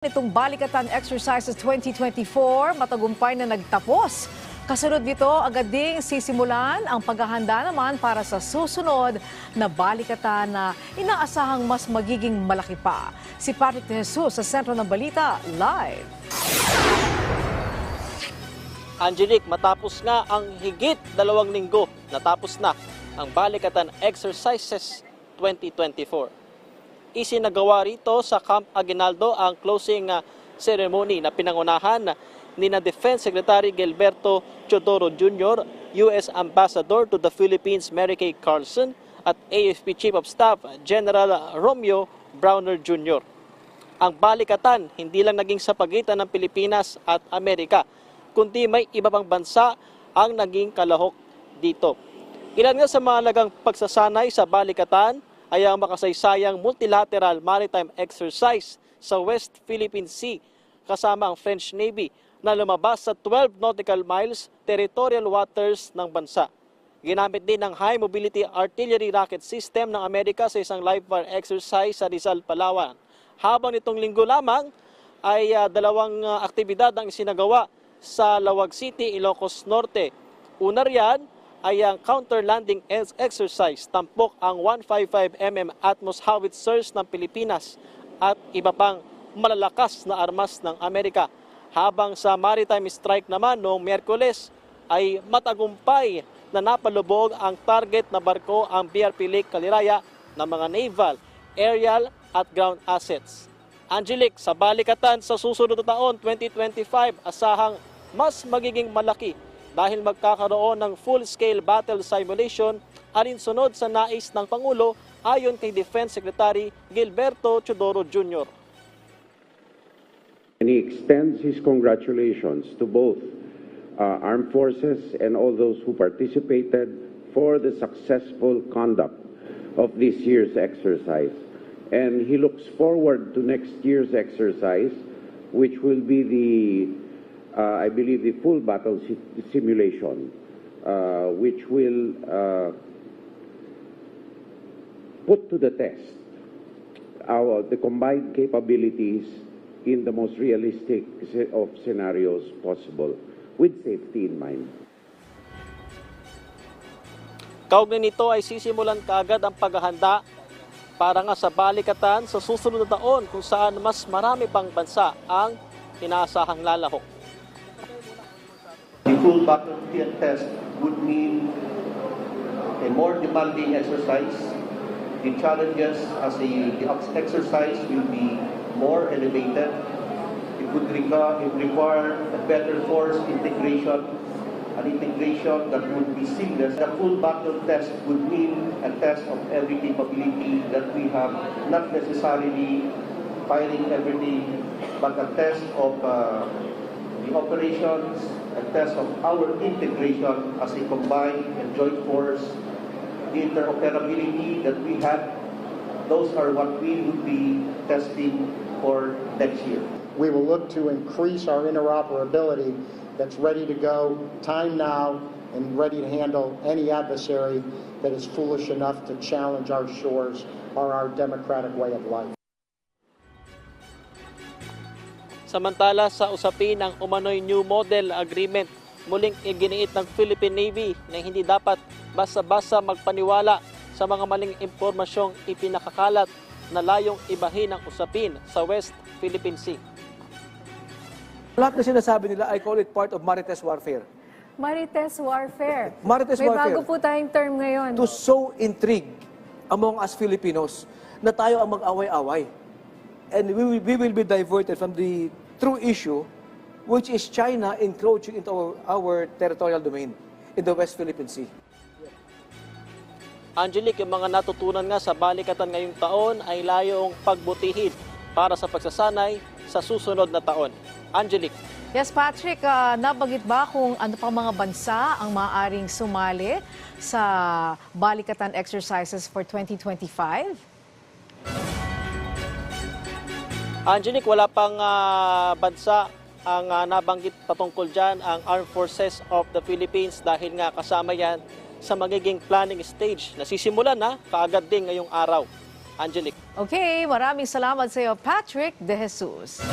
Itong Balikatan Exercises 2024 matagumpay na nagtapos. Kasunod nito, agad ding sisimulan ang paghahanda naman para sa susunod na balikatan na inaasahang mas magiging malaki pa. Si Patrick de Jesus sa Sentro ng Balita, live. Angelique, matapos nga ang higit dalawang linggo, natapos na ang Balikatan Exercises 2024. Isinagawa rito sa Camp Aguinaldo ang closing uh, ceremony na pinangunahan ni na Defense Secretary Gilberto Chodoro Jr., U.S. Ambassador to the Philippines Mary Kay Carlson at AFP Chief of Staff General Romeo Browner Jr. Ang balikatan hindi lang naging sa pagitan ng Pilipinas at Amerika, kundi may iba pang bansa ang naging kalahok dito. Ilan nga sa mahalagang pagsasanay sa balikatan ay ang makasaysayang multilateral maritime exercise sa West Philippine Sea kasama ang French Navy na lumabas sa 12 nautical miles territorial waters ng bansa. Ginamit din ng High Mobility Artillery Rocket System ng Amerika sa isang live fire exercise sa Rizal, Palawan. Habang nitong linggo lamang ay ah, dalawang ah, aktibidad ang isinagawa sa Lawag City, Ilocos Norte. Una riyan ay ang counter landing ex- exercise, tampok ang 155mm Atmos howitzers ng Pilipinas at iba pang malalakas na armas ng Amerika. Habang sa maritime strike naman noong Miyerkules ay matagumpay na napalubog ang target na barko ang BRP Lake Caliraya ng mga naval, aerial at ground assets. Angelic, sa balikatan sa susunod na taon 2025, asahang mas magiging malaki dahil magkakaroon ng full-scale battle simulation alinsunod sa nais ng Pangulo ayon kay Defense Secretary Gilberto Chodoro Jr. And he extends his congratulations to both uh, armed forces and all those who participated for the successful conduct of this year's exercise. And he looks forward to next year's exercise, which will be the, I believe, the full battle si- simulation, uh, which will uh, put to the test our the combined capabilities in the most realistic of scenarios possible with safety in mind. Kaugnay nito ay sisimulan kaagad ang paghahanda para nga sa balikatan sa susunod na taon kung saan mas marami pang bansa ang inaasahang lalahok. Full battlefield test would mean a more demanding exercise. The challenges as a, the exercise will be more elevated. It would require a better force integration, an integration that would be seamless. The full battle test would mean a test of every capability that we have, not necessarily firing everything, but a test of uh, operations, a test of our integration as a combined and joint force, the interoperability that we have, those are what we would be testing for next year. We will look to increase our interoperability that's ready to go, time now, and ready to handle any adversary that is foolish enough to challenge our shores or our democratic way of life. Samantala sa usapin ng umano'y New Model Agreement, muling iginiit ng Philippine Navy na hindi dapat basta-basta magpaniwala sa mga maling impormasyong ipinakakalat na layong ibahin ang usapin sa West Philippine Sea. Lahat na sinasabi nila, I call it part of Marites warfare. Marites warfare. Marites May warfare. bago po tayong term ngayon. To sow intrigue among us Filipinos na tayo ang mag-away-away. And we will, we will be diverted from the true issue, which is China encroaching into our, our territorial domain in the West Philippine Sea. Angelique, yung mga natutunan nga sa balikatan ngayong taon ay layong pagbutihin para sa pagsasanay sa susunod na taon. Angelique. Yes, Patrick, ah, nabanggit ba kung ano pang mga bansa ang maaaring sumali sa Balikatan Exercises for 2025? Angelique, wala pang ah, bansa ang ah, nabanggit patungkol dyan, ang Armed Forces of the Philippines dahil nga kasama yan sa magiging planning stage. Nasisimulan na kaagad din ngayong araw. Angelique. Okay, maraming salamat sa iyo, Patrick De Jesus.